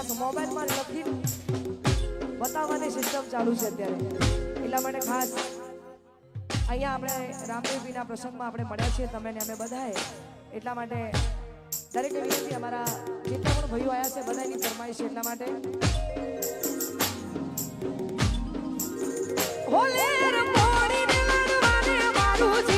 ખાસ મોબાઈલમાં લખી બતાવવાની સિસ્ટમ ચાલુ છે અત્યારે. એટલા માટે ખાસ અહીંયા આપણે રામદેવજીના પ્રસંગમાં આપણે મળ્યા છીએ તમે ને અમે બધાએ. એટલા માટે દરેક વિનંતી અમારા જેટલા પણ ભાઈઓ આવ્યા છે બધાની છે એટલા માટે. હોલે રમોડીને લડવાને મારું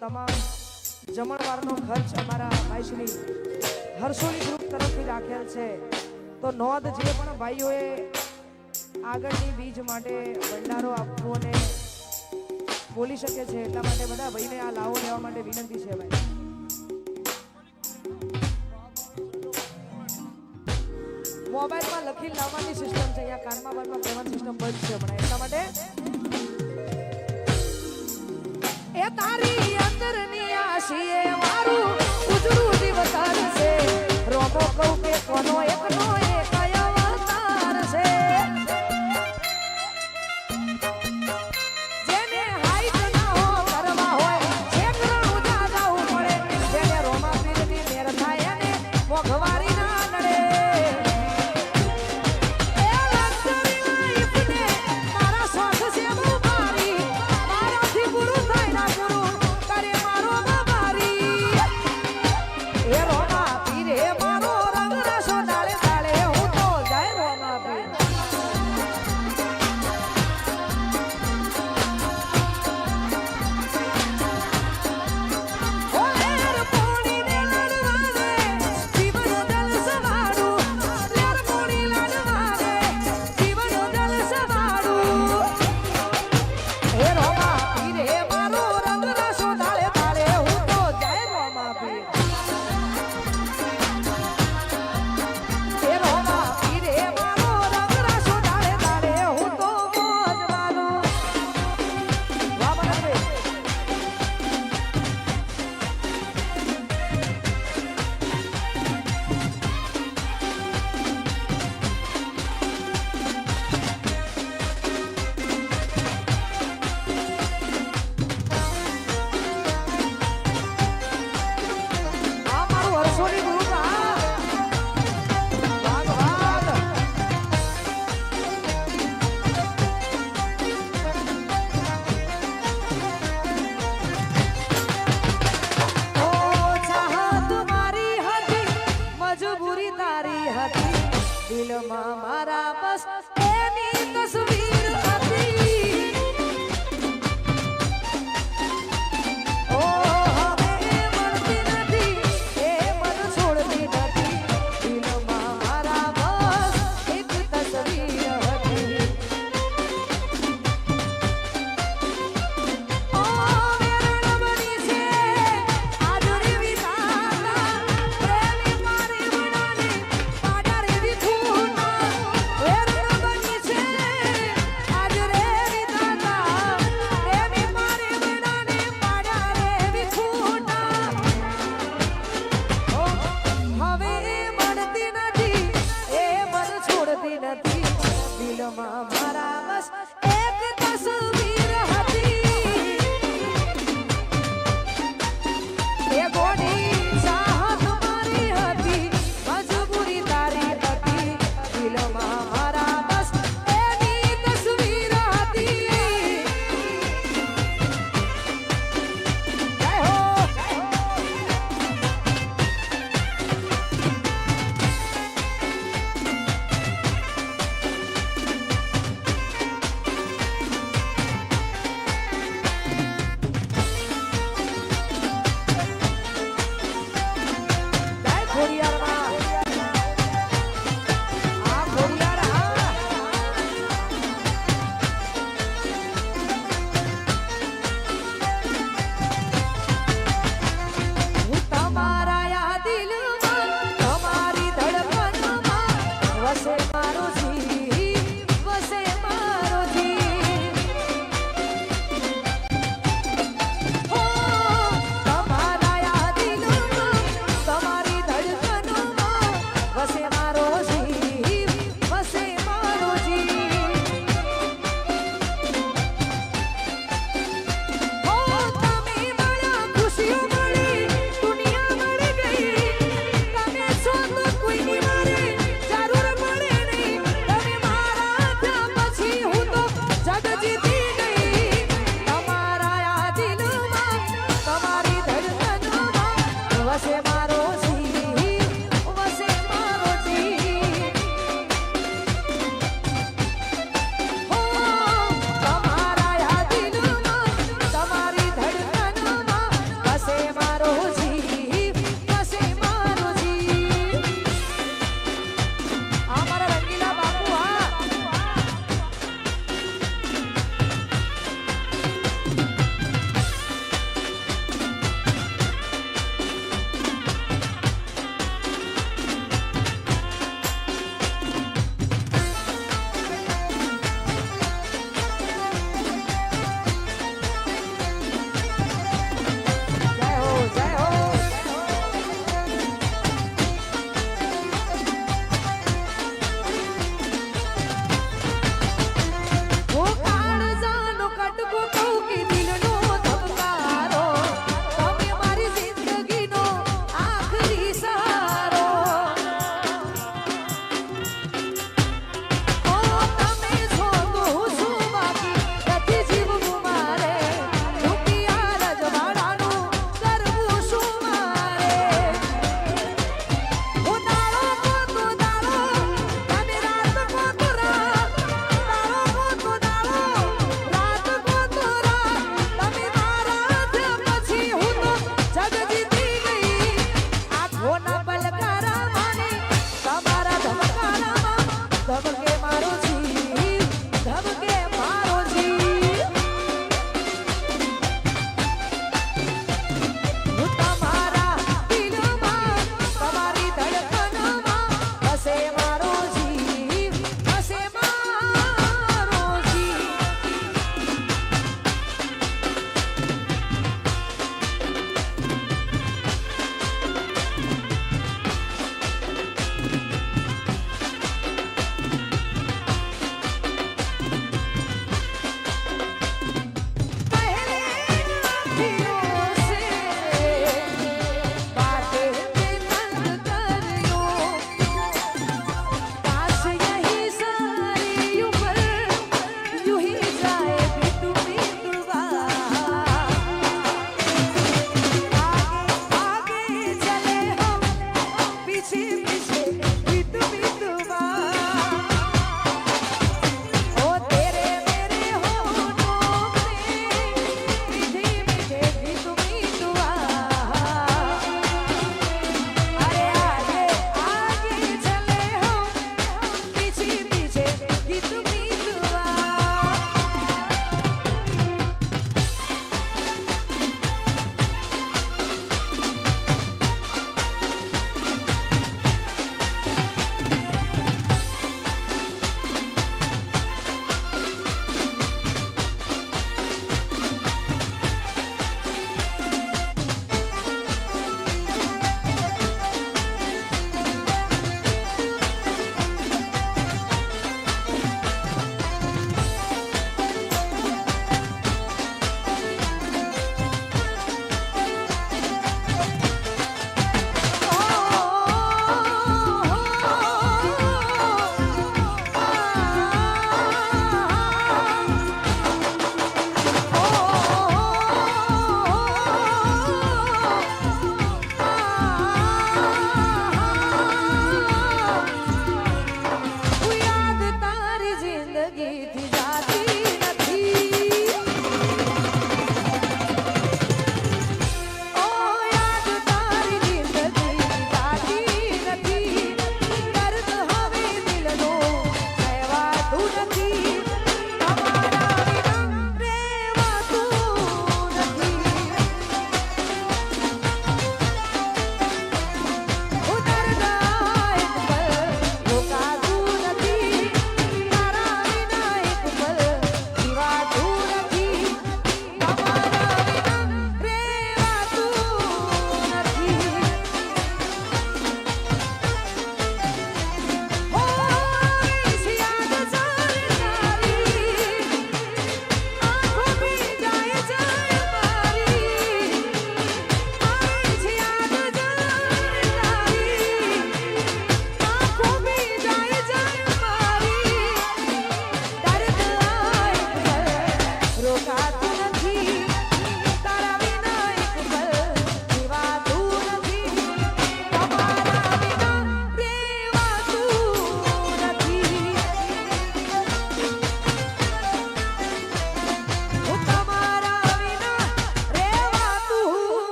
તમામ જમણવારનો ખર્ચ અમારા ભાઈ શ્રી હર્ષોલી ગ્રુપ તરફથી રાખેલ છે. તો નોંધ જે પણ ભાઈઓએ આગળની બીજ માટે ભંડારો આપવો અને બોલી શકે છે એટલા માટે બધા ભાઈને આ લાવો લેવા માટે વિનંતી છે ભાઈ. મોબાઈલમાં લખી લાવવાની સિસ્ટમ છે. અહીંયા કાનમાં બારમાં કહેવાની સિસ્ટમ બંધ છે હમણાં એટલા માટે એ તારી અંદરની આશીએ મારું ઉજળું દિલમાં મારા બસ એક તસવીર